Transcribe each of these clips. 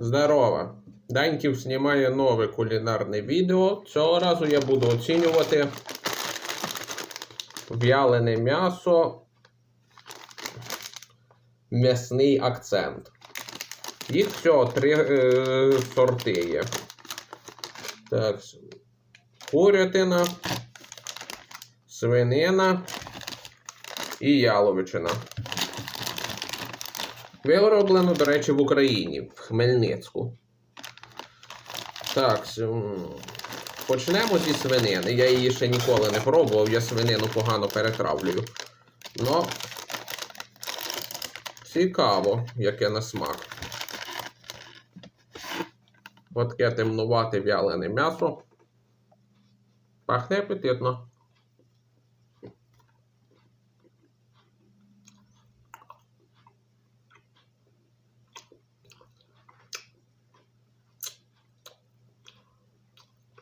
Здорово! Даньків знімає нове кулінарне відео. Цього разу я буду оцінювати в'ялене м'ясо. М'ясний акцент. Їх всього три е, сорти є. Так. Курятина, свинина і яловичина. Вироблено, до речі, в Україні, в Хмельницьку. Так, почнемо зі свинини. Я її ще ніколи не пробував, я свинину погано перетравлюю. Но цікаво, яке на смак. От таке темнувате вялене м'ясо. Пахне апетитно.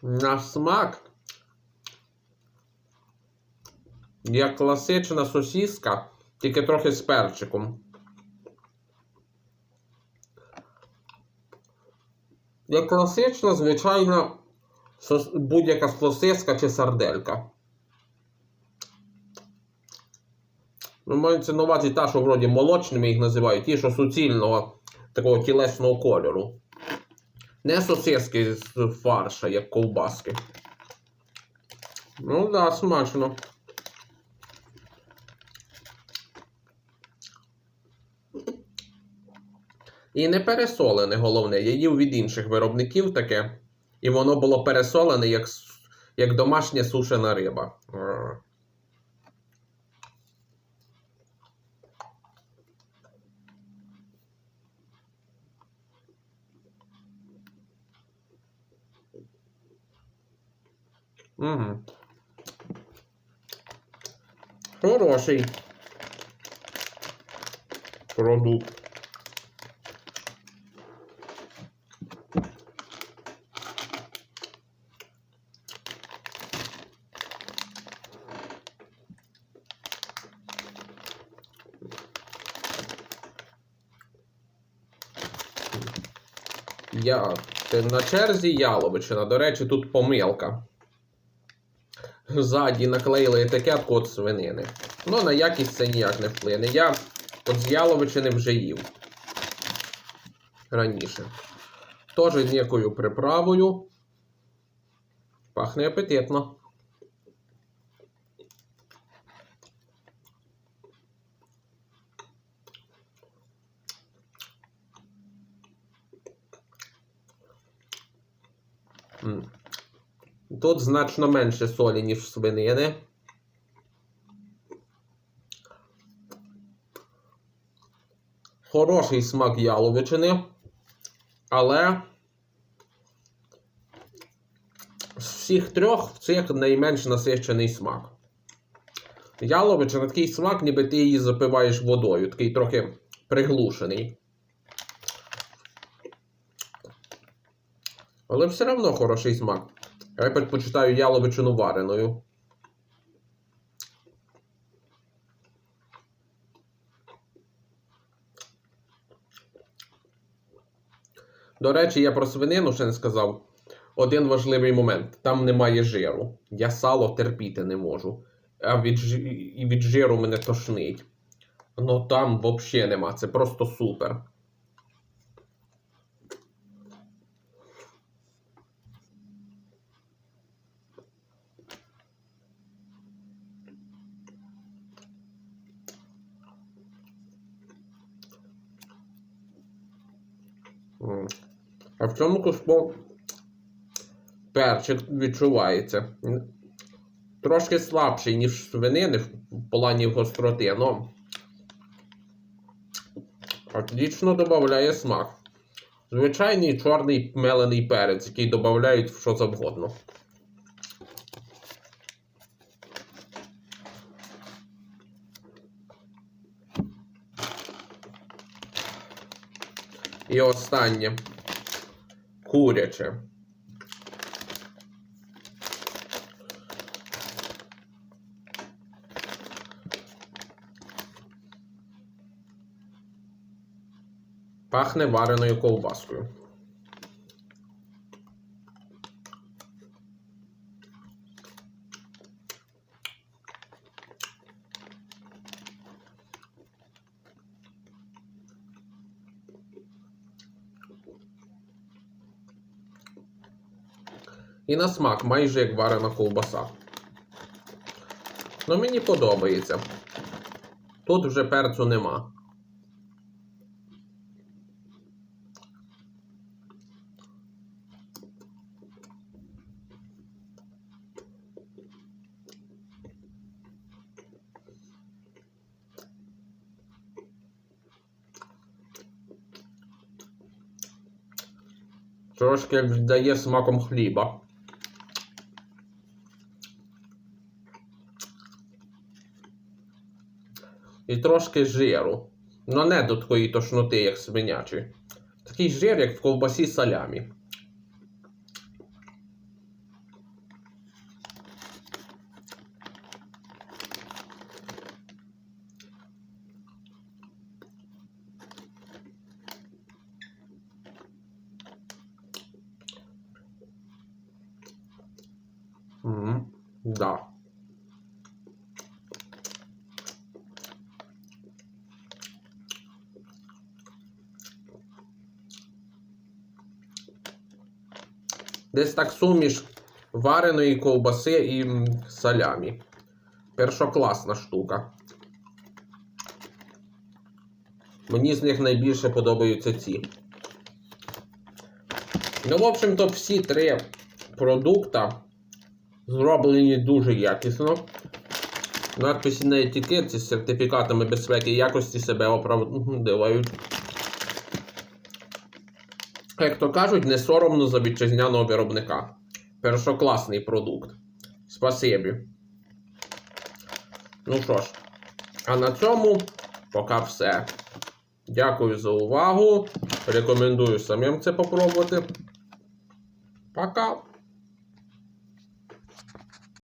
На смак. Як класична сосіска, тільки трохи з перчиком. Як класична, звичайна будь-яка сосиска чи сарделька. Ну, на увазі та, що вроді молочними їх називають, ті, що суцільного такого тілесного кольору. Не сосиски з фарша, як ковбаски. Ну да, смачно. І не пересолене, головне. Я їв від інших виробників таке. І воно було пересолене, як, як домашня сушена риба. Угу. Хороший продукт. Я на черзі яловичина. До речі, тут помилка. Ззаді наклеїли етикетку від свинини. Ну, на якість це ніяк не вплине. Я от з яловичини вже їв. Раніше. Теж з ніякою приправою. Пахне апетитно. М. Тут значно менше солі, ніж в свинини. Хороший смак яловичини, але з всіх трьох в цих найменш насичений смак. Яловичина такий смак, ніби ти її запиваєш водою, такий трохи приглушений. Але все одно хороший смак. Я предпочитаю яловичину вареною. До речі, я про свинину ще не сказав. Один важливий момент: там немає жиру. Я сало терпіти не можу. А від, і від жиру мене тошнить. Ну там взагалі нема. Це просто супер. А в цьому куску перчик відчувається. Трошки слабший, ніж свинини в плані гостроти, але отлично додає смак. Звичайний чорний мелений перець, який додають в що завгодно. І останнє. Куряче. Пахне вареною ковбаскою. І на смак майже як варена ковбаса. Ну мені подобається. Тут вже перцю нема. Трошки віддає смаком хліба. І трошки жиру. Ну не до такої тошноти, як свинячий. Такий жир, як в ковбасі салямі. Мгм, Да. Десь так суміш вареної ковбаси і салямі. Першокласна штука. Мені з них найбільше подобаються ці. Ну, в общем-то, всі три продукта зроблені дуже якісно. Надписи на етикетці з сертифікатами безпеки і якості себе оправдують. Як то кажуть, не соромно за вітчизняного виробника. Першокласний продукт. Спасибі. Ну що ж, а на цьому поки все. Дякую за увагу. Рекомендую самим це попробувати. Пока.